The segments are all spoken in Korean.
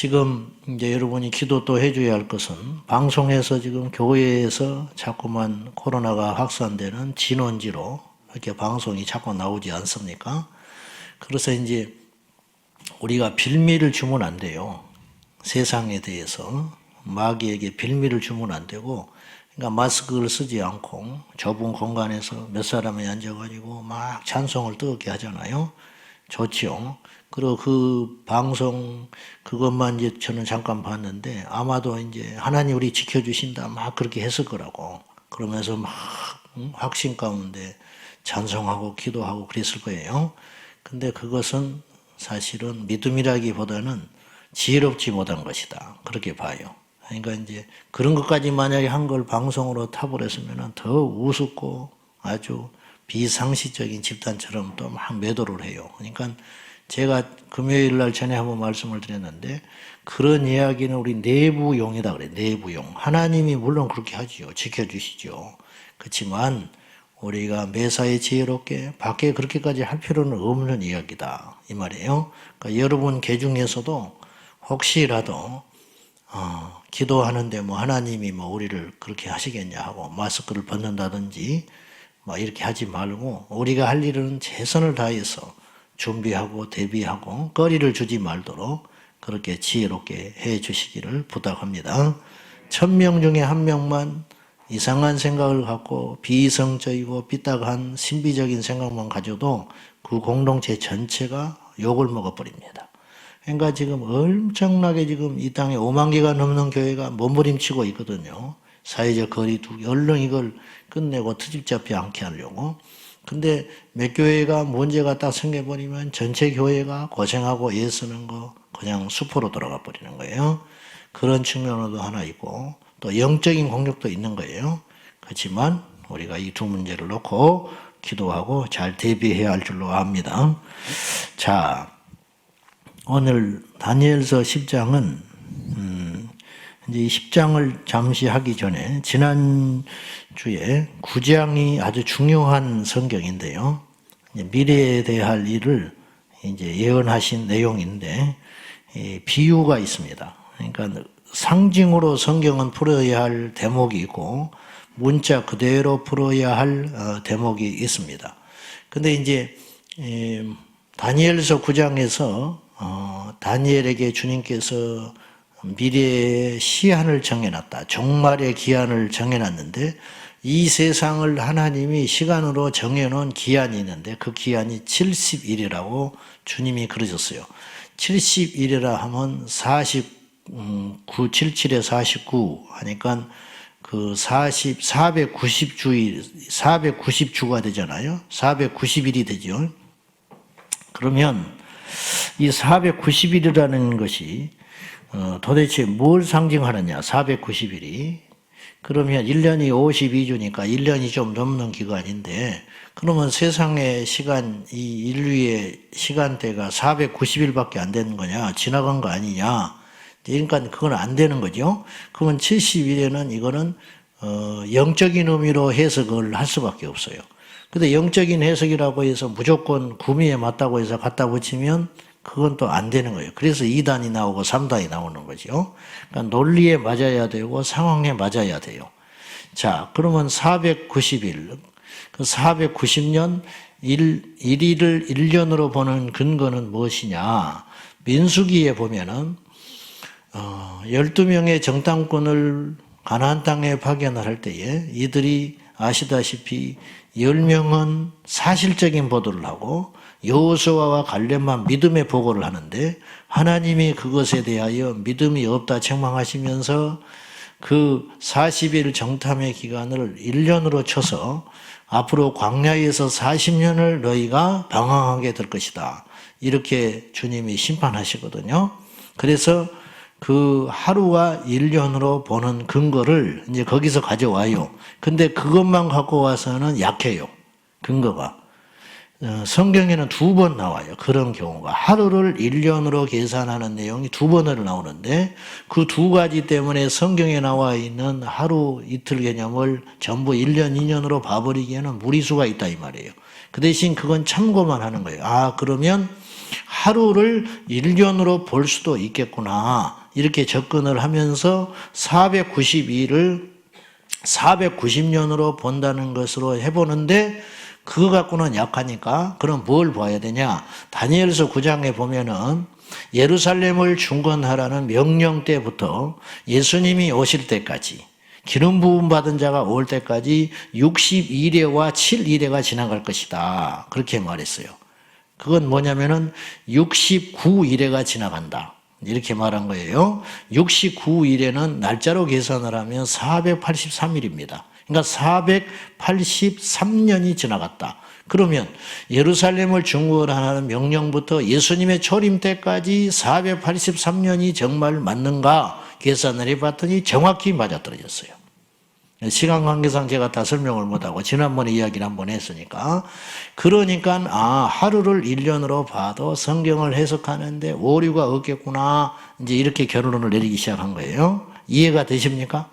지금 이제 여러분이 기도 또 해줘야 할 것은 방송에서 지금 교회에서 자꾸만 코로나가 확산되는 진원지로 이렇게 방송이 자꾸 나오지 않습니까? 그래서 이제 우리가 빌미를 주면 안 돼요. 세상에 대해서 마귀에게 빌미를 주면 안 되고 그러니까 마스크를 쓰지 않고 좁은 공간에서 몇 사람이 앉아가지고 막 찬송을 뜨겁게 하잖아요. 좋지요. 그리고 그 방송 그것만 이제 저는 잠깐 봤는데 아마도 이제 하나님 우리 지켜주신다 막 그렇게 했을 거라고 그러면서 막 응? 확신 가운데 찬송하고 기도하고 그랬을 거예요. 근데 그것은 사실은 믿음이라기보다는 지혜롭지 못한 것이다. 그렇게 봐요. 그러니까 이제 그런 것까지 만약에 한 걸 방송으로 타버렸으면 더 우습고 아주 비상시적인 집단처럼 또 막 매도를 해요. 그러니까 제가 금요일 날 전에 한번 말씀을 드렸는데 그런 이야기는 우리 내부용이다 그래. 내부용. 하나님이 물론 그렇게 하지요. 지켜주시죠. 그렇지만 우리가 매사에 지혜롭게 밖에 그렇게까지 할 필요는 없는 이야기다. 이 말이에요. 그러니까 여러분 개 중에서도 혹시라도 어, 기도하는데 뭐 하나님이 뭐 우리를 그렇게 하시겠냐 하고 마스크를 벗는다든지 뭐 이렇게 하지 말고 우리가 할 일은 최선을 다해서 준비하고 대비하고 거리를 주지 말도록 그렇게 지혜롭게 해 주시기를 부탁합니다. 천명 중에 한 명만 이상한 생각을 갖고 비이성적이고 삐딱한 신비적인 생각만 가져도 그 공동체 전체가 욕을 먹어버립니다. 그러니까 지금 엄청나게 지금 이 땅에 5만 개가 넘는 교회가 몸부림치고 있거든요. 사회적 거리 두기, 얼른 이걸 끝내고 트집 잡지 않게 하려고. 근데 몇 교회가 문제가 딱 생겨버리면 전체 교회가 고생하고 애쓰는 거 그냥 수포로 돌아가 버리는 거예요. 그런 측면으로도 하나 있고 또 영적인 공격도 있는 거예요. 그렇지만 우리가 이 두 문제를 놓고 기도하고 잘 대비해야 할 줄로 압니다. 자, 오늘 다니엘서 10장은 음, 이제 이 10장을 잠시 하기 전에 지난 주에 9장이 아주 중요한 성경인데요. 미래에 대할 일을 이제 예언하신 내용인데 비유가 있습니다. 그러니까 상징으로 성경은 풀어야 할 대목이 있고 문자 그대로 풀어야 할 어, 대목이 있습니다. 근데 이제 다니엘서 9장에서 어, 다니엘에게 주님께서 미래의 시한을 정해놨다. 종말의 기한을 정해놨는데 이 세상을 하나님이 시간으로 정해놓은 기한이 있는데 그 기한이 70일이라고 주님이 그러셨어요. 70일이라 하면 49, 77에 49 하니까 그 40, 490주일, 490주가 되잖아요. 490일이 되죠. 그러면 이 490일이라는 것이 어, 도대체 뭘 상징하느냐, 490일이. 그러면 1년이 52주니까 1년이 좀 넘는 기간인데, 그러면 세상의 시간, 이 인류의 시간대가 490일밖에 안 되는 거냐, 지나간 거 아니냐. 그러니까 그건 안 되는 거죠. 그러면 70일에는 이거는, 어, 영적인 의미로 해석을 할 수밖에 없어요. 근데 영적인 해석이라고 해서 무조건 구미에 맞다고 해서 갖다 붙이면 그건 또 안 되는 거예요. 그래서 2단이 나오고 3단이 나오는 거죠. 그러니까 논리에 맞아야 되고 상황에 맞아야 돼요. 자, 그러면 490일, 그 490년 1, 1일을 1년으로 보는 근거는 무엇이냐? 민수기에 보면은, 어, 12명의 정탐꾼을 가나안 땅에 파견을 할 때에 이들이 아시다시피 10명은 사실적인 보도를 하고 여호수아와 관련만 믿음의 보고를 하는데 하나님이 그것에 대하여 믿음이 없다 책망하시면서 그 40일 정탐의 기간을 1년으로 쳐서 앞으로 광야에서 40년을 너희가 방황하게 될 것이다. 이렇게 주님이 심판하시거든요. 그래서 그 하루와 1년으로 보는 근거를 이제 거기서 가져와요. 근데 그것만 갖고 와서는 약해요. 근거가. 어, 성경에는 두 번 나와요. 그런 경우가. 하루를 1년으로 계산하는 내용이 두 번을 나오는데 그 두 가지 때문에 성경에 나와 있는 하루 이틀 개념을 전부 1년, 2년으로 봐버리기에는 무리수가 있다 이 말이에요. 그 대신 그건 참고만 하는 거예요. 아, 그러면 하루를 1년으로 볼 수도 있겠구나. 이렇게 접근을 하면서 492를 490년으로 본다는 것으로 해보는데 그거 갖고는 약하니까 그럼 뭘 봐야 되냐? 다니엘서 9장에 보면은 예루살렘을 중건하라는 명령 때부터 예수님이 오실 때까지 기름 부음 받은 자가 올 때까지 62일에와 7일에가 지나갈 것이다. 그렇게 말했어요. 그건 뭐냐면은 69일에가 지나간다. 이렇게 말한 거예요. 69일에는 날짜로 계산을 하면 483일입니다. 그러니까 483년이 지나갔다. 그러면 예루살렘을 중건하는 명령부터 예수님의 초림 때까지 483년이 정말 맞는가 계산을 해봤더니 정확히 맞아떨어졌어요. 시간 관계상 제가 다 설명을 못하고 지난번에 이야기를 한번 했으니까 그러니까 아 하루를 1년으로 봐도 성경을 해석하는데 오류가 없겠구나 이제 이렇게 결론을 내리기 시작한 거예요. 이해가 되십니까?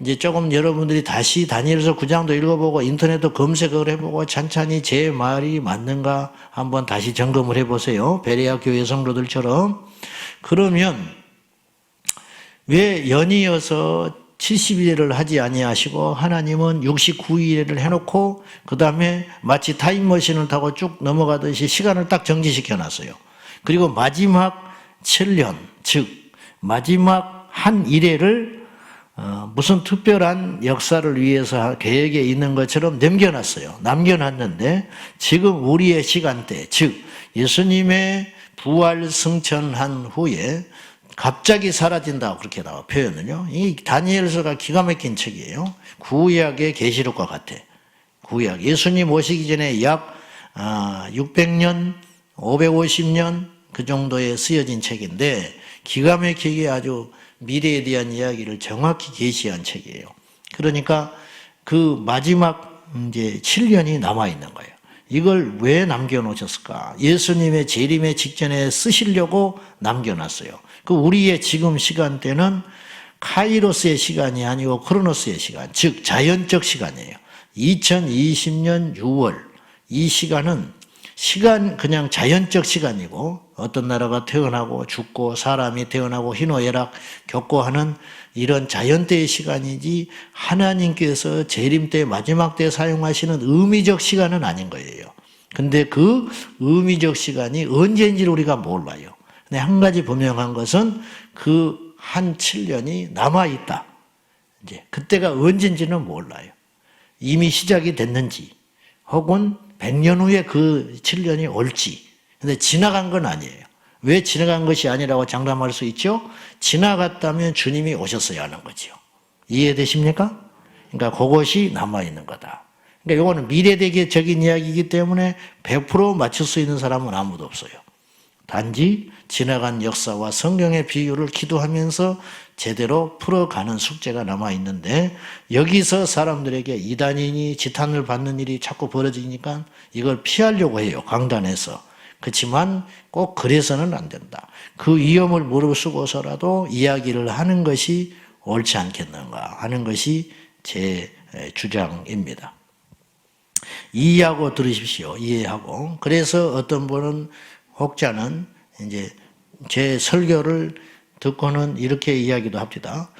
이제 조금 여러분들이 다시 다니엘서 9장도 읽어보고 인터넷도 검색을 해보고 찬찬히 제 말이 맞는가 한번 다시 점검을 해보세요. 베레아 교회 성도들처럼 그러면 왜 연이어서 70일을 하지 아니하시고 하나님은 69일을 해놓고 그 다음에 마치 타임머신을 타고 쭉 넘어가듯이 시간을 딱 정지시켜 놨어요. 그리고 마지막 7년 즉 마지막 한 일회를 어, 무슨 특별한 역사를 위해서 계획에 있는 것처럼 남겨놨어요. 남겨놨는데 지금 우리의 시간대 즉 예수님의 부활 승천한 후에 갑자기 사라진다 그렇게 나와 표현은요. 이 다니엘서가 기가 막힌 책이에요. 구약의 계시록과 같아. 구약 예수님 오시기 전에 약 600년, 550년 그 정도에 쓰여진 책인데 기가 막히게 아주 미래에 대한 이야기를 정확히 계시한 책이에요. 그러니까 그 마지막 이제 7년이 남아 있는 거예요. 이걸 왜 남겨놓으셨을까? 예수님의 재림의 직전에 쓰시려고 남겨놨어요. 그 우리의 지금 시간대는 카이로스의 시간이 아니고 크로노스의 시간, 즉 자연적 시간이에요. 2020년 6월 이 시간은 시간 그냥 자연적 시간이고 어떤 나라가 태어나고 죽고 사람이 태어나고 희노애락 겪고 하는 이런 자연때의 시간이지 하나님께서 재림 때 마지막 때 사용하시는 의미적 시간은 아닌 거예요. 근데 그 의미적 시간이 언제인지를 우리가 몰라요. 근데 한 가지 분명한 것은 그 한 7년이 남아 있다. 이제 그때가 언제인지는 몰라요. 이미 시작이 됐는지 혹은 100년 후에 그 7년이 올지. 근데 지나간 건 아니에요. 왜 지나간 것이 아니라고 장담할 수 있죠? 지나갔다면 주님이 오셨어야 하는 거죠. 이해되십니까? 그러니까 그것이 남아있는 거다. 그러니까 이거는 미래대계적인 이야기이기 때문에 100% 맞출 수 있는 사람은 아무도 없어요. 단지 지나간 역사와 성경의 비유를 기도하면서 제대로 풀어가는 숙제가 남아 있는데 여기서 사람들에게 이단인이 지탄을 받는 일이 자꾸 벌어지니까 이걸 피하려고 해요. 강단에서. 그렇지만 꼭 그래서는 안 된다. 그 위험을 무릅쓰고서라도 이야기를 하는 것이 옳지 않겠는가 하는 것이 제 주장입니다. 이해하고 들으십시오. 이해하고. 그래서 어떤 분은 혹자는 이제 제 설교를 듣고는 이렇게 이야기도 합니다.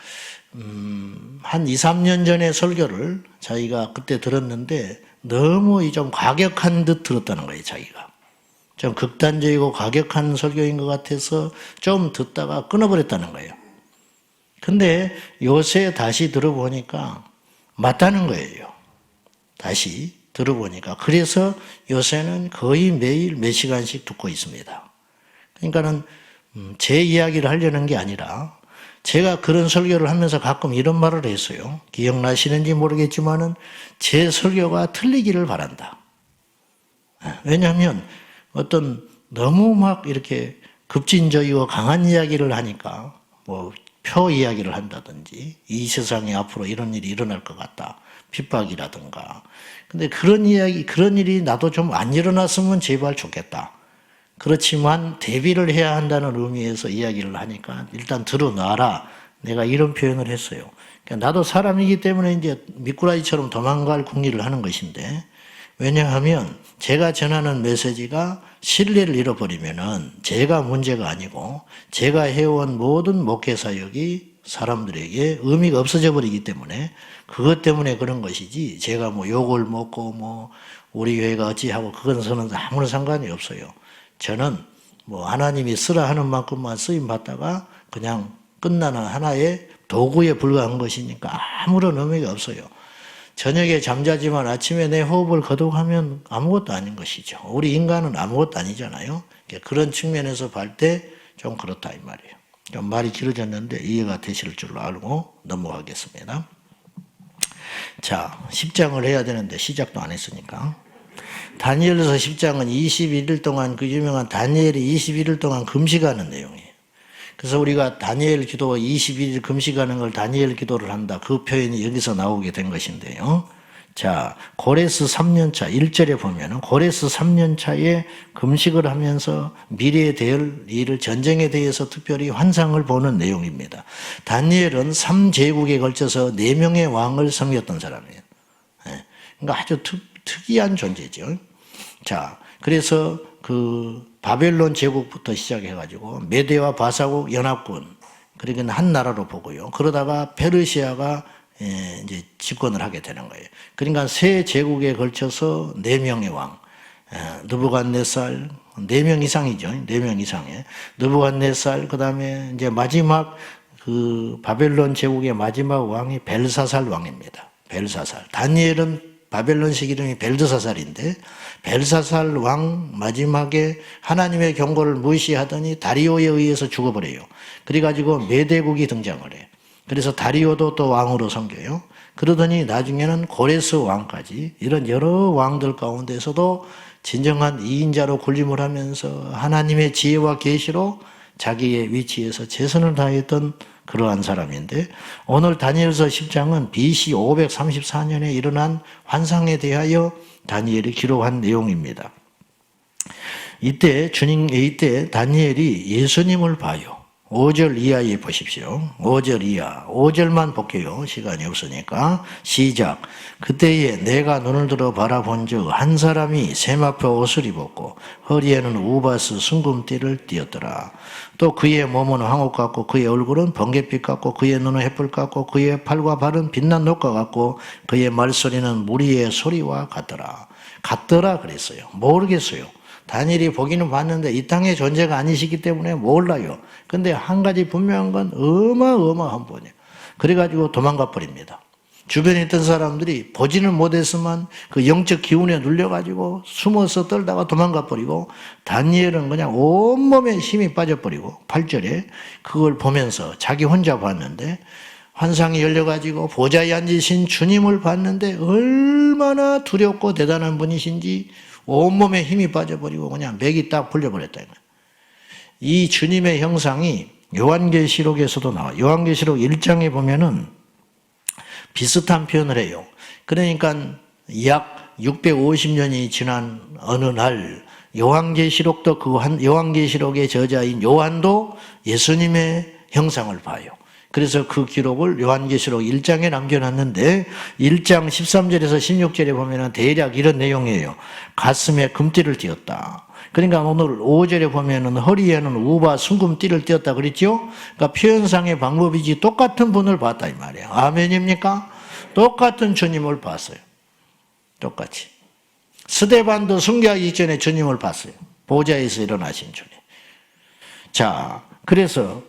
음, 한 2, 3년 전에 설교를 자기가 그때 들었는데 너무 좀 과격한 듯 들었다는 거예요, 자기가. 좀 극단적이고 과격한 설교인 것 같아서 좀 듣다가 끊어버렸다는 거예요. 근데 요새 다시 들어보니까 맞다는 거예요. 다시 들어보니까. 그래서 요새는 거의 매일 몇 시간씩 듣고 있습니다. 그러니까는 음, 제 이야기를 하려는 게 아니라 제가 그런 설교를 하면서 가끔 이런 말을 했어요. 기억나시는지 모르겠지만은 제 설교가 틀리기를 바란다. 왜냐하면 어떤 너무 막 이렇게 급진적이고 강한 이야기를 하니까 뭐 표 이야기를 한다든지 이 세상에 앞으로 이런 일이 일어날 것 같다. 핍박이라든가. 근데 그런 이야기, 그런 일이 나도 좀 안 일어났으면 제발 좋겠다. 그렇지만 대비를 해야 한다는 의미에서 이야기를 하니까 일단 들어놔라. 내가 이런 표현을 했어요. 그러니까 나도 사람이기 때문에 이제 미꾸라지처럼 도망갈 궁리를 하는 것인데 왜냐하면 제가 전하는 메시지가 신뢰를 잃어버리면은 제가 문제가 아니고 제가 해온 모든 목회 사역이 사람들에게 의미가 없어져 버리기 때문에 그것 때문에 그런 것이지 제가 뭐 욕을 먹고 뭐 우리 교회가 어찌하고 그것은 아무런 상관이 없어요. 저는 뭐 하나님이 쓰라 하는 만큼만 쓰임 받다가 그냥 끝나는 하나의 도구에 불과한 것이니까 아무런 의미가 없어요. 저녁에 잠자지만 아침에 내 호흡을 거듭하면 아무것도 아닌 것이죠. 우리 인간은 아무것도 아니잖아요. 그런 측면에서 볼 때 좀 그렇다 이 말이에요. 좀 말이 길어졌는데 이해가 되실 줄 알고 넘어가겠습니다. 자, 10장을 해야 되는데 시작도 안 했으니까. 다니엘서 10장은 21일 동안 그 유명한 다니엘이 21일 동안 금식하는 내용이에요. 그래서 우리가 다니엘 기도 21일 금식하는 걸 다니엘 기도를 한다. 그 표현이 여기서 나오게 된 것인데요. 자, 고레스 3년차 1절에 보면은 고레스 3년차에 금식을 하면서 미래에 될 일을 전쟁에 대해서 특별히 환상을 보는 내용입니다. 다니엘은 3제국에 걸쳐서 4명의 왕을 섬겼던 사람이에요. 예. 그러니까 아주 특, 특이한 존재죠. 자, 그래서 그 바벨론 제국부터 시작해가지고 메대와 바사국 연합군 그러니까 한 나라로 보고요. 그러다가 페르시아가 예, 이제 집권을 하게 되는 거예요. 그러니까 세 제국에 걸쳐서 네 명의 왕, 느부갓네살 네 명 이상이죠. 네 명 이상에 느부갓네살 그다음에 이제 마지막 그 바벨론 제국의 마지막 왕이 벨사살 왕입니다. 벨사살. 다니엘은 바벨론식 이름이 벨드사살인데 벨사살 왕 마지막에 하나님의 경고를 무시하더니 다리오에 의해서 죽어버려요. 그래가지고 메대국이 등장을 해요. 그래서 다리오도 또 왕으로 섬겨요. 그러더니 나중에는 고레스 왕까지 이런 여러 왕들 가운데서도 진정한 이인자로 군림을 하면서 하나님의 지혜와 계시로 자기의 위치에서 최선을 다했던 그러한 사람인데 오늘 다니엘서 10장은 BC 534년에 일어난 환상에 대하여 다니엘이 기록한 내용입니다. 이때 주님 이때 다니엘이 예수님을 봐요. 5절 이하에 보십시오. 5절 이하. 5절만 볼게요. 시간이 없으니까. 시작. 그때에 내가 눈을 들어 바라본 즉한 사람이 세마포 옷을 입었고 허리에는 우바스 순금띠를 띠었더라. 또 그의 몸은 황옥 같고 그의 얼굴은 번개빛 같고 그의 눈은 햇불 같고 그의 팔과 발은 빛난 녹과 같고 그의 말소리는 무리의 소리와 같더라. 같더라 그랬어요. 모르겠어요. 다니엘이 보기는 봤는데 이 땅의 존재가 아니시기 때문에 몰라요. 근데 한 가지 분명한 건 어마어마한 분이에요. 그래가지고 도망가 버립니다. 주변에 있던 사람들이 보지는 못했으면 그 영적 기운에 눌려가지고 숨어서 떨다가 도망가 버리고 다니엘은 그냥 온몸에 힘이 빠져버리고 8절에 그걸 보면서 자기 혼자 봤는데 환상이 열려가지고 보좌에 앉으신 주님을 봤는데 얼마나 두렵고 대단한 분이신지 온몸에 힘이 빠져버리고 그냥 맥이 딱 풀려버렸다. 이 주님의 형상이 요한계시록에서도 나와. 요한계시록 1장에 보면은 비슷한 표현을 해요. 그러니까 약 650년이 지난 어느 날 요한계시록도 그 요한계시록의 저자인 요한도 예수님의 형상을 봐요. 그래서 그 기록을 요한계시록 1장에 남겨놨는데 1장 13절에서 16절에 보면 대략 이런 내용이에요. 가슴에 금띠를 띄었다. 그러니까 오늘 5절에 보면은 허리에는 우바 순금띠를 띄었다 그랬죠? 그러니까 표현상의 방법이지 똑같은 분을 봤다 이 말이에요. 아멘입니까? 똑같은 주님을 봤어요. 똑같이. 스데반도 순교하기 전에 주님을 봤어요. 보좌에서 일어나신 주님. 자, 그래서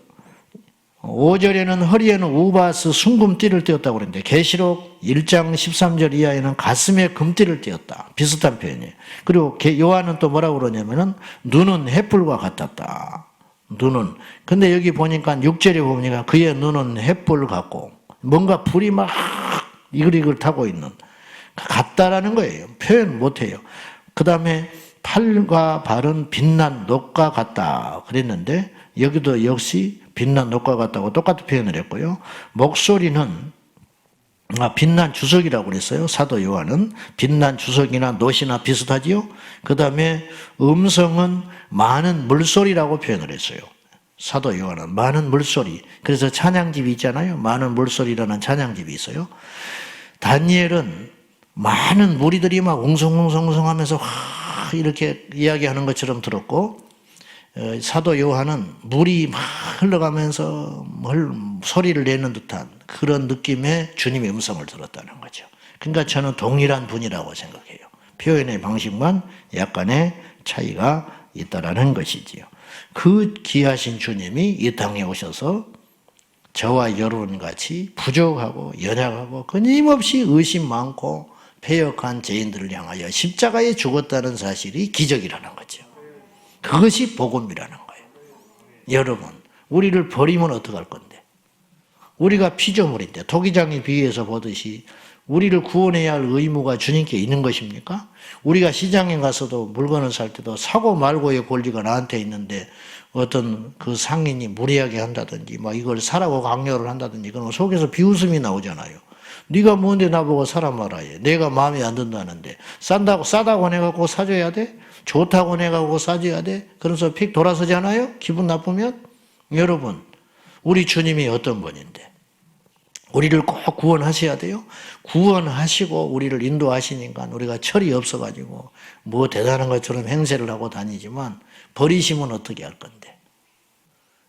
5절에는 허리에는 우바스 순금띠를 띄었다고 그랬는데 계시록 1장 13절 이하에는 가슴에 금띠를 띄었다. 비슷한 표현이에요. 그리고 요한은 또 뭐라고 그러냐면은 눈은 햇불과 같았다. 눈은. 근데 여기 보니까 6절에 보니까 그의 눈은 햇불 같고 뭔가 불이 막 이글이글 타고 있는 같다라는 거예요. 표현 못 해요. 그다음에 팔과 발은 빛난 녹과 같다 그랬는데 여기도 역시 빛난 녹과 같다고 똑같은 표현을 했고요. 목소리는 아, 빛난 주석이라고 그랬어요. 사도 요한은 빛난 주석이나 노시나 비슷하지요. 그 다음에 음성은 많은 물소리라고 표현을 했어요. 사도 요한은 많은 물소리. 그래서 찬양집이 있잖아요. 많은 물소리라는 찬양집이 있어요. 다니엘은 많은 무리들이 막 웅성웅성웅성하면서 와 이렇게 이야기하는 것처럼 들었고 어, 사도 요한은 물이 막 흘러가면서 물, 소리를 내는 듯한 그런 느낌의 주님의 음성을 들었다는 거죠. 그러니까 저는 동일한 분이라고 생각해요. 표현의 방식만 약간의 차이가 있다라는 것이지요. 그 귀하신 주님이 이 땅에 오셔서 저와 여러분 같이 부족하고 연약하고 끊임없이 의심 많고 패역한 죄인들을 향하여 십자가에 죽었다는 사실이 기적이라는 거죠. 그것이 복음이라는 거예요. 여러분, 우리를 버리면 어떡할 건데? 우리가 피조물인데 토기장에 비유해서 보듯이 우리를 구원해야 할 의무가 주님께 있는 것입니까? 우리가 시장에 가서도 물건을 살 때도 사고 말고의 권리가 나한테 있는데 어떤 그 상인이 무리하게 한다든지 막 이걸 사라고 강요를 한다든지 그런 속에서 비웃음이 나오잖아요. 네가 뭔데 나보고 사람 말아야 내가 마음에 안 든다는데 싼다고 싸다고 내가고 사줘야 돼? 좋다고 내가고 사줘야 돼? 그래서 픽 돌아서잖아요. 기분 나쁘면 여러분 우리 주님이 어떤 분인데 우리를 꼭 구원하셔야 돼요. 구원하시고 우리를 인도하시니까 우리가 철이 없어가지고 뭐 대단한 것처럼 행세를 하고 다니지만 버리시면 어떻게 할 건데?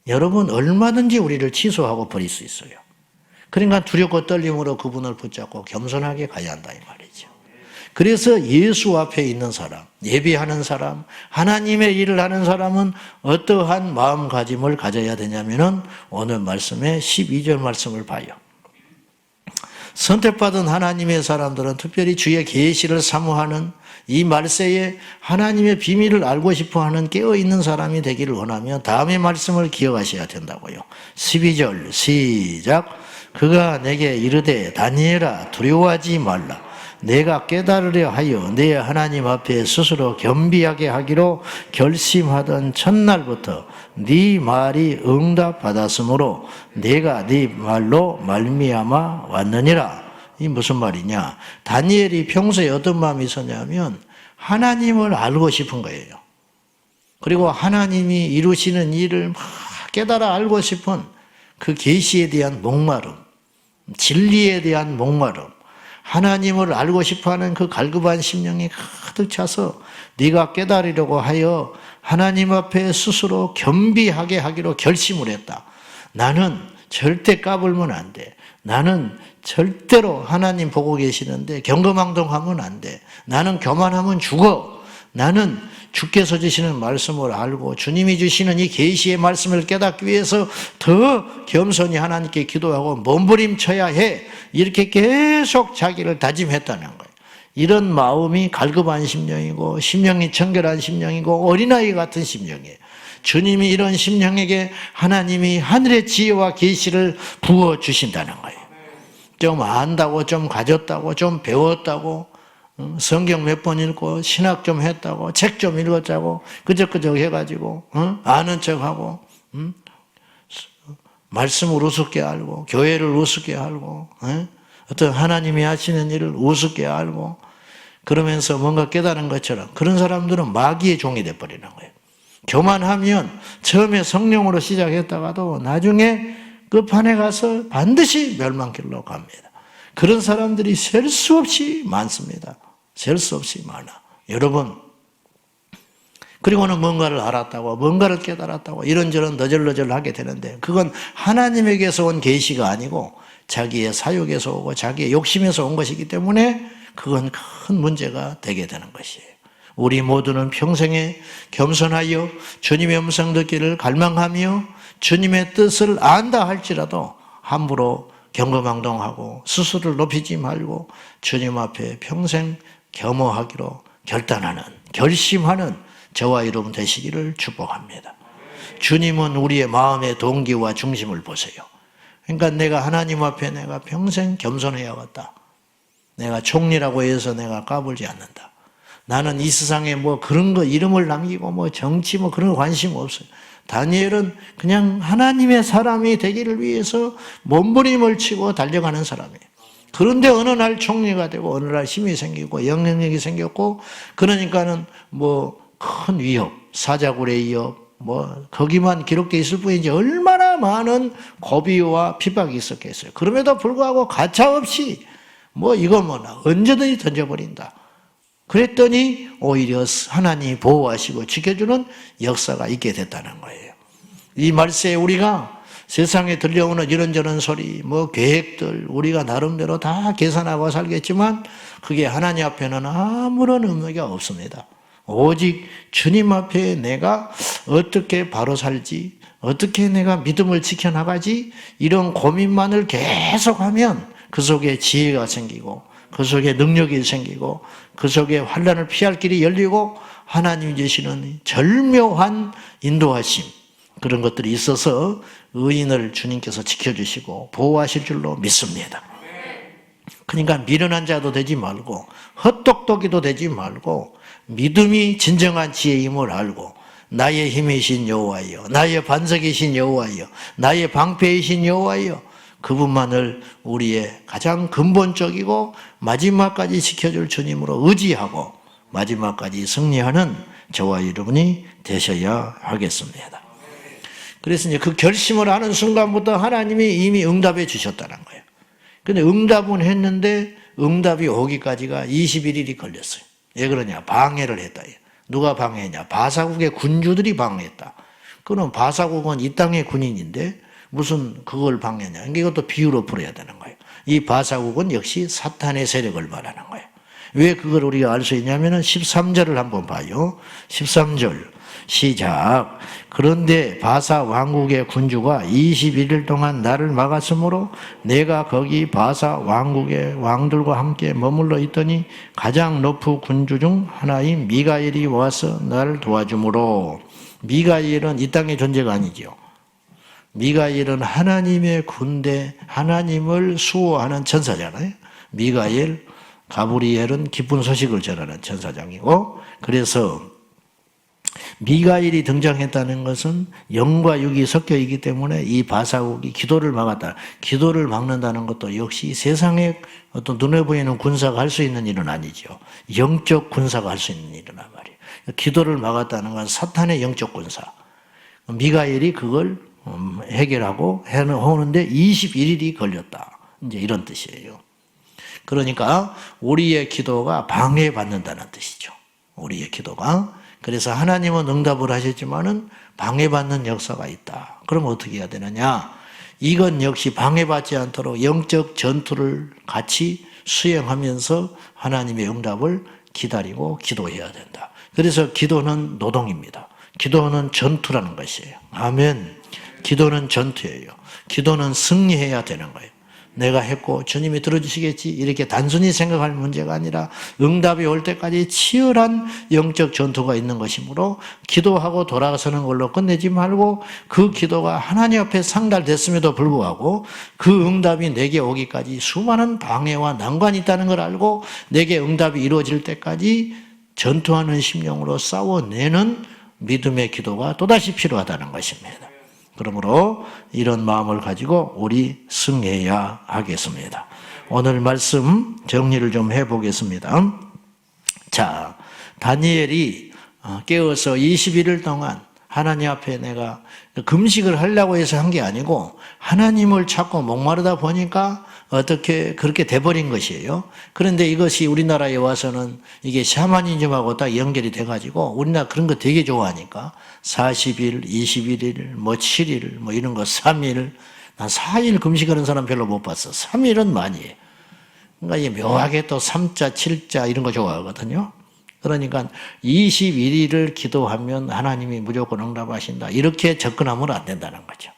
여러분 얼마든지 우리를 취소하고 버릴 수 있어요. 그러니까 두렵고 떨림으로 그분을 붙잡고 겸손하게 가야 한다 이 말이죠. 그래서 예수 앞에 있는 사람, 예배하는 사람, 하나님의 일을 하는 사람은 어떠한 마음가짐을 가져야 되냐면은 오늘 말씀의 12절 말씀을 봐요. 선택받은 하나님의 사람들은 특별히 주의 계시를 사모하는 이 말세에 하나님의 비밀을 알고 싶어 하는 깨어 있는 사람이 되기를 원하며 다음의 말씀을 기억하셔야 된다고요. 12절 시작 그가 내게 이르되 다니엘아 두려워하지 말라 내가 깨달으려 하여 내 하나님 앞에 스스로 겸비하게 하기로 결심하던 첫날부터 네 말이 응답받았으므로 내가 네 말로 말미암아 왔느니라. 이 무슨 말이냐? 다니엘이 평소에 어떤 마음이 있었냐면 하나님을 알고 싶은 거예요. 그리고 하나님이 이루시는 일을 막 깨달아 알고 싶은 그 계시에 대한 목마름, 진리에 대한 목마름, 하나님을 알고 싶어하는 그 갈급한 심령이 가득 차서 네가 깨달으려고 하여 하나님 앞에 스스로 겸비하게 하기로 결심을 했다. 나는 절대 까불면 안 돼. 나는 절대로 하나님 보고 계시는데 경거망동하면 안 돼. 나는 교만하면 죽어. 나는 주께서 주시는 말씀을 알고 주님이 주시는 이 계시의 말씀을 깨닫기 위해서 더 겸손히 하나님께 기도하고 몸부림쳐야 해. 이렇게 계속 자기를 다짐했다는 거예요. 이런 마음이 갈급한 심령이고 심령이 청결한 심령이고 어린아이 같은 심령이에요. 주님이 이런 심령에게 하나님이 하늘의 지혜와 계시를 부어 주신다는 거예요. 좀 안다고 좀 가졌다고 좀 배웠다고 어, 성경 몇 번 읽고 신학 좀 했다고 책 좀 읽었자고 그저그저 해가지고 어? 아는 척하고 음? 말씀을 우습게 알고 교회를 우습게 알고 어? 어떤 하나님이 하시는 일을 우습게 알고 그러면서 뭔가 깨달은 것처럼 그런 사람들은 마귀의 종이 돼버리는 거예요. 교만하면 처음에 성령으로 시작했다가도 나중에 끝판에 가서 반드시 멸망길로 갑니다. 그런 사람들이 셀 수 없이 많습니다. 셀 수 없이 많아. 여러분, 그리고는 뭔가를 알았다고, 뭔가를 깨달았다고, 이런저런 너절너절 하게 되는데, 그건 하나님에게서 온 계시가 아니고, 자기의 사욕에서 오고, 자기의 욕심에서 온 것이기 때문에, 그건 큰 문제가 되게 되는 것이에요. 우리 모두는 평생에 겸손하여 주님의 음성 듣기를 갈망하며 주님의 뜻을 안다 할지라도 함부로 경거망동하고 스스로를 높이지 말고 주님 앞에 평생 겸허하기로 결단하는 결심하는 저와 여러분 되시기를 축복합니다. 주님은 우리의 마음의 동기와 중심을 보세요. 그러니까 내가 하나님 앞에 내가 평생 겸손해야겠다. 내가 총리라고 해서 내가 까불지 않는다. 나는 이 세상에 뭐 그런 거 이름을 남기고 뭐 정치 뭐 그런 거 관심 없어요. 다니엘은 그냥 하나님의 사람이 되기를 위해서 몸부림을 치고 달려가는 사람이에요. 그런데 어느 날 총리가 되고 어느 날 힘이 생기고 영향력이 생겼고 그러니까는 뭐 큰 위협, 사자굴의 위협, 뭐 거기만 기록되어 있을 뿐이지 얼마나 많은 고비와 핍박이 있었겠어요. 그럼에도 불구하고 가차없이 뭐 이거 뭐나 언제든지 던져버린다. 그랬더니 오히려 하나님이 보호하시고 지켜주는 역사가 있게 됐다는 거예요. 이 말세에 우리가 세상에 들려오는 이런저런 소리, 뭐 계획들, 우리가 나름대로 다 계산하고 살겠지만 그게 하나님 앞에는 아무런 의미가 없습니다. 오직 주님 앞에 내가 어떻게 바로 살지, 어떻게 내가 믿음을 지켜나가지, 이런 고민만을 계속하면 그 속에 지혜가 생기고, 그 속에 능력이 생기고, 그 속에 환란을 피할 길이 열리고, 하나님 주시는 절묘한 인도하심, 그런 것들이 있어서 의인을 주님께서 지켜주시고 보호하실 줄로 믿습니다. 그러니까 미련한 자도 되지 말고 헛똑똑이도 되지 말고 믿음이 진정한 지혜임을 알고 나의 힘이신 여호와여 나의 반석이신 여호와여 나의 방패이신 여호와여 그분만을 우리의 가장 근본적이고 마지막까지 지켜줄 주님으로 의지하고 마지막까지 승리하는 저와 여러분이 되셔야 하겠습니다. 그래서 이제 그 결심을 하는 순간부터 하나님이 이미 응답해 주셨다는 거예요. 근데 응답은 했는데 응답이 오기까지가 21일이 걸렸어요. 왜 그러냐? 방해를 했다. 누가 방해했냐? 바사국의 군주들이 방해했다. 그럼 바사국은 이 땅의 군인인데 무슨 그걸 방해냐? 그러니까 이것도 비유로 풀어야 되는 거예요. 이 바사국은 역시 사탄의 세력을 말하는 거예요. 왜 그걸 우리가 알 수 있냐면은 13절을 한번 봐요. 13절. 시작. 그런데 바사 왕국의 군주가 21일 동안 나를 막았으므로 내가 거기 바사 왕국의 왕들과 함께 머물러 있더니 가장 높은 군주 중 하나인 미가엘이 와서 나를 도와주므로 미가엘은 이 땅의 존재가 아니지요. 미가엘은 하나님의 군대, 하나님을 수호하는 천사잖아요. 미가엘, 가브리엘은 기쁜 소식을 전하는 천사장이고, 그래서 미가엘이 등장했다는 것은 영과 육이 섞여 있기 때문에 이 바사국이 기도를 막았다. 기도를 막는다는 것도 역시 세상에 어떤 눈에 보이는 군사가 할 수 있는 일은 아니죠. 영적 군사가 할 수 있는 일이란 말이에요. 기도를 막았다는 건 사탄의 영적 군사. 미가엘이 그걸 음, 해결하고 해오는데 21일이 걸렸다. 이제 이런 뜻이에요. 그러니까 우리의 기도가 방해받는다는 뜻이죠. 우리의 기도가. 그래서 하나님은 응답을 하셨지만은 방해받는 역사가 있다. 그럼 어떻게 해야 되느냐? 이건 역시 방해받지 않도록 영적 전투를 같이 수행하면서 하나님의 응답을 기다리고 기도해야 된다. 그래서 기도는 노동입니다. 기도는 전투라는 것이에요. 아멘. 기도는 전투예요. 기도는 승리해야 되는 거예요. 내가 했고 주님이 들어주시겠지 이렇게 단순히 생각할 문제가 아니라 응답이 올 때까지 치열한 영적 전투가 있는 것이므로 기도하고 돌아서는 걸로 끝내지 말고 그 기도가 하나님 앞에 상달됐음에도 불구하고 그 응답이 내게 오기까지 수많은 방해와 난관이 있다는 걸 알고 내게 응답이 이루어질 때까지 전투하는 심령으로 싸워내는 믿음의 기도가 또다시 필요하다는 것입니다. 그러므로 이런 마음을 가지고 우리 승해야 하겠습니다. 오늘 말씀 정리를 좀 해보겠습니다. 자, 다니엘이 어, 깨어서 21일 동안 하나님 앞에 내가 금식을 하려고 해서 한 게 아니고 하나님을 찾고 목마르다 보니까 어떻게 그렇게 돼버린 것이에요. 그런데 이것이 우리나라에 와서는 이게 샤머니즘하고 딱 연결이 돼가지고 우리나라 그런 거 되게 좋아하니까 40일, 21일, 뭐 7일, 뭐 이런 거 3일, 난 4일 금식하는 사람 별로 못 봤어. 3일은 많이 해. 그러니까 이게 묘하게 또 3자, 7자 이런 거 좋아하거든요. 그러니까 21일을 기도하면 하나님이 무조건 응답하신다. 이렇게 접근하면 안 된다는 거죠.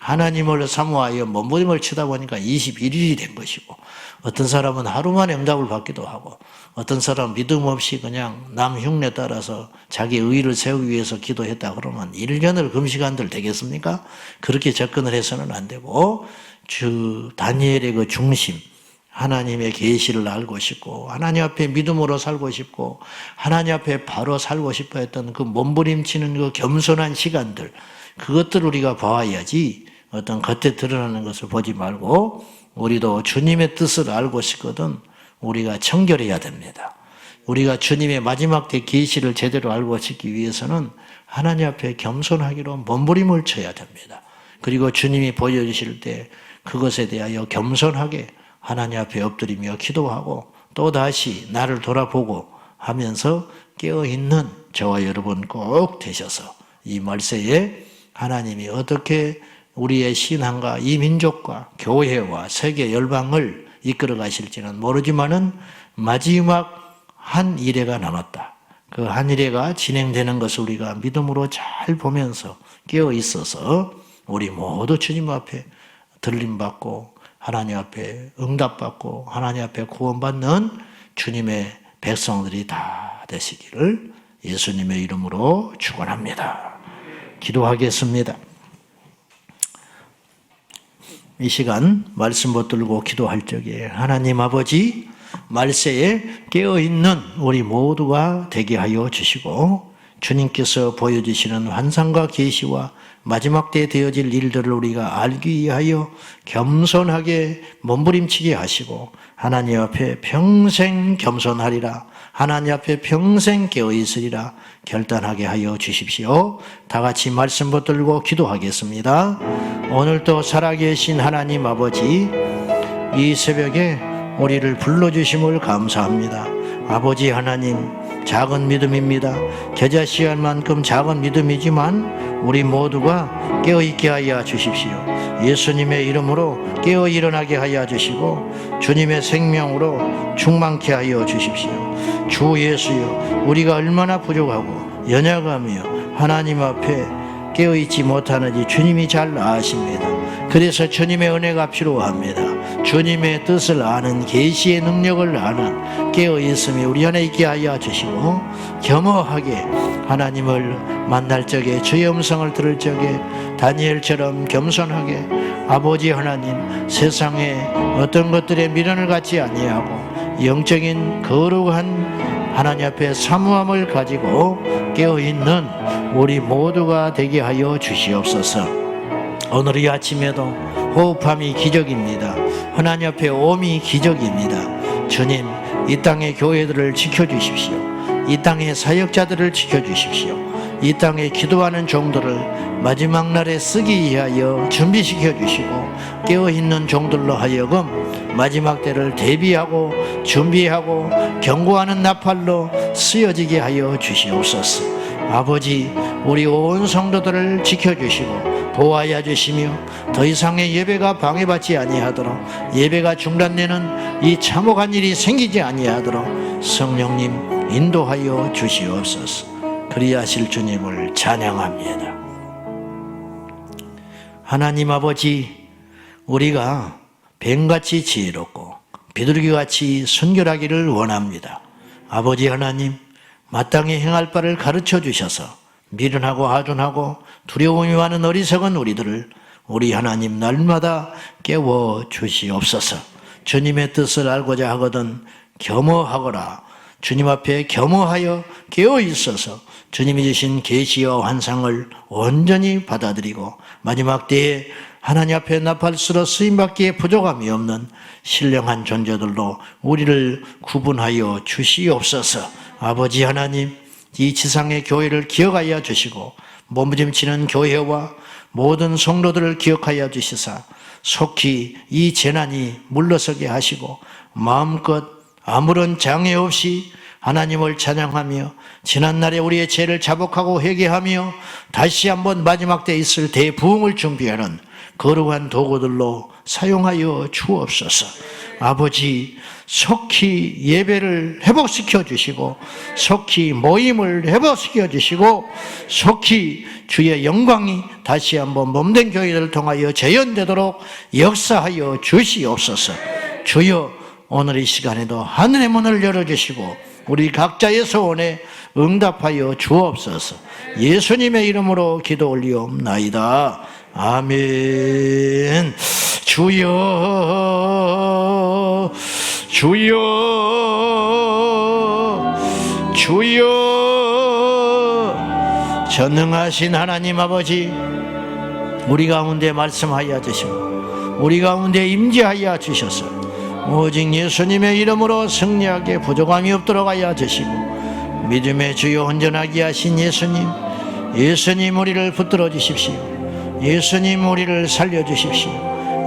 하나님을 사모하여 몸부림을 치다 보니까 21일이 된 것이고 어떤 사람은 하루 만에 응답을 받기도 하고 어떤 사람은 믿음 없이 그냥 남 흉내 따라서 자기 의를 세우기 위해서 기도했다 그러면 1년을 금시간들 되겠습니까? 그렇게 접근을 해서는 안 되고 주 다니엘의 그 중심 하나님의 계시를 알고 싶고 하나님 앞에 믿음으로 살고 싶고 하나님 앞에 바로 살고 싶어 했던 그 몸부림치는 그 겸손한 시간들 그것들 우리가 봐야지 어떤 겉에 드러나는 것을 보지 말고 우리도 주님의 뜻을 알고 싶거든 우리가 청결해야 됩니다. 우리가 주님의 마지막 때 계시를 제대로 알고 싶기 위해서는 하나님 앞에 겸손하기로 몸부림을 쳐야 됩니다. 그리고 주님이 보여주실 때 그것에 대하여 겸손하게 하나님 앞에 엎드리며 기도하고 또 다시 나를 돌아보고 하면서 깨어 있는 저와 여러분 꼭 되셔서 이 말세에 하나님이 어떻게 우리의 신앙과 이 민족과 교회와 세계 열방을 이끌어 가실지는 모르지만은 마지막 한 일회가 남았다. 그 한 일회가 진행되는 것을 우리가 믿음으로 잘 보면서 깨어 있어서 우리 모두 주님 앞에 들림받고 하나님 앞에 응답받고 하나님 앞에 구원받는 주님의 백성들이 다 되시기를 예수님의 이름으로 축원합니다. 기도하겠습니다. 이 시간 말씀 붙들고 기도할 적에 하나님 아버지 말세에 깨어 있는 우리 모두가 되게 하여 주시고 주님께서 보여주시는 환상과 계시와 마지막 때 되어질 일들을 우리가 알기 위하여 겸손하게 몸부림치게 하시고 하나님 앞에 평생 겸손하리라 하나님 앞에 평생 깨어 있으리라 결단하게 하여 주십시오. 다 같이 말씀 붙들고 기도하겠습니다. 오늘도 살아계신 하나님 아버지 이 새벽에 우리를 불러 주심을 감사합니다. 아버지 하나님, 작은 믿음입니다. 겨자씨알 만큼 작은 믿음이지만 우리 모두가 깨어 있게 하여 주십시오. 예수님의 이름으로 깨어 일어나게 하여 주시고 주님의 생명으로 충만케 하여 주십시오. 주 예수여, 우리가 얼마나 부족하고 연약하며 하나님 앞에 깨어 있지 못하는지 주님이 잘 아십니다. 그래서 주님의 은혜가 필요합니다. 주님의 뜻을 아는 계시의 능력을 아는 깨어 있음이 우리 안에 있게 하여 주시고 겸허하게 하나님을 만날 적에 주의 음성을 들을 적에 다니엘처럼 겸손하게 아버지 하나님 세상에 어떤 것들에 미련을 갖지 아니하고 영적인 거룩한 하나님 앞에 사무함을 가지고 깨어 있는 우리 모두가 되게 하여 주시옵소서. 오늘 이 아침에도 호흡함이 기적입니다. 하나님 앞에 오미 기적입니다. 주님, 이 땅의 교회들을 지켜주십시오. 이 땅의 사역자들을 지켜주십시오. 이 땅에 기도하는 종들을 마지막 날에 쓰기 위하여 준비시켜 주시고 깨어있는 종들로 하여금 마지막 때를 대비하고 준비하고 경고하는 나팔로 쓰여지게 하여 주시옵소서. 아버지, 우리 온 성도들을 지켜주시고 보호하여 주시며 더 이상의 예배가 방해받지 아니하도록 예배가 중단되는 이 참혹한 일이 생기지 아니하도록 성령님 인도하여 주시옵소서. 그리하실 주님을 찬양합니다. 하나님 아버지, 우리가 뱀같이 지혜롭고 비둘기같이 순결하기를 원합니다. 아버지 하나님, 마땅히 행할 바를 가르쳐 주셔서 미련하고 하둔하고 두려움이 많은 어리석은 우리들을 우리 하나님 날마다 깨워 주시옵소서. 주님의 뜻을 알고자 하거든 겸허하거라. 주님 앞에 겸허하여 깨어 있어서 주님이 주신 계시와 환상을 온전히 받아들이고 마지막 때에 하나님 앞에 나팔수로 쓰임받기에 부족함이 없는 신령한 존재들로 우리를 구분하여 주시옵소서. 아버지 하나님, 이 지상의 교회를 기억하여 주시고 몸부림치는 교회와 모든 성도들을 기억하여 주시사 속히 이 재난이 물러서게 하시고 마음껏 아무런 장애 없이 하나님을 찬양하며 지난날에 우리의 죄를 자복하고 회개하며 다시 한번 마지막 때 있을 대부흥을 준비하는 거룩한 도구들로 사용하여 주옵소서. 아버지 속히 예배를 회복시켜 주시고 속히 모임을 회복시켜 주시고 속히 주의 영광이 다시 한번 몸된 교회를 통하여 재현되도록 역사하여 주시옵소서. 주여 오늘 이 시간에도 하늘의 문을 열어주시고 우리 각자의 소원에 응답하여 주옵소서. 예수님의 이름으로 기도 올리옵나이다. 아멘. 주여, 주여, 주여, 전능하신 하나님 아버지, 우리 가운데 말씀하여 주시고, 우리 가운데 임재하여 주셔서, 오직 예수님의 이름으로 승리하게 부족함이 없도록 하여 주시고, 믿음의 주요 온전하게 하신 예수님, 예수님 우리를 붙들어 주십시오. 예수님 우리를 살려 주십시오.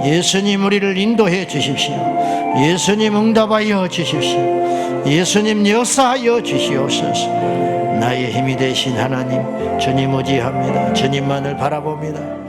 예수님 우리를 인도해 주십시오. 예수님 응답하여 주십시오. 예수님 역사하여 주시옵소서. 나의 힘이 되신 하나님, 주님 의지합니다. 주님만을 바라봅니다.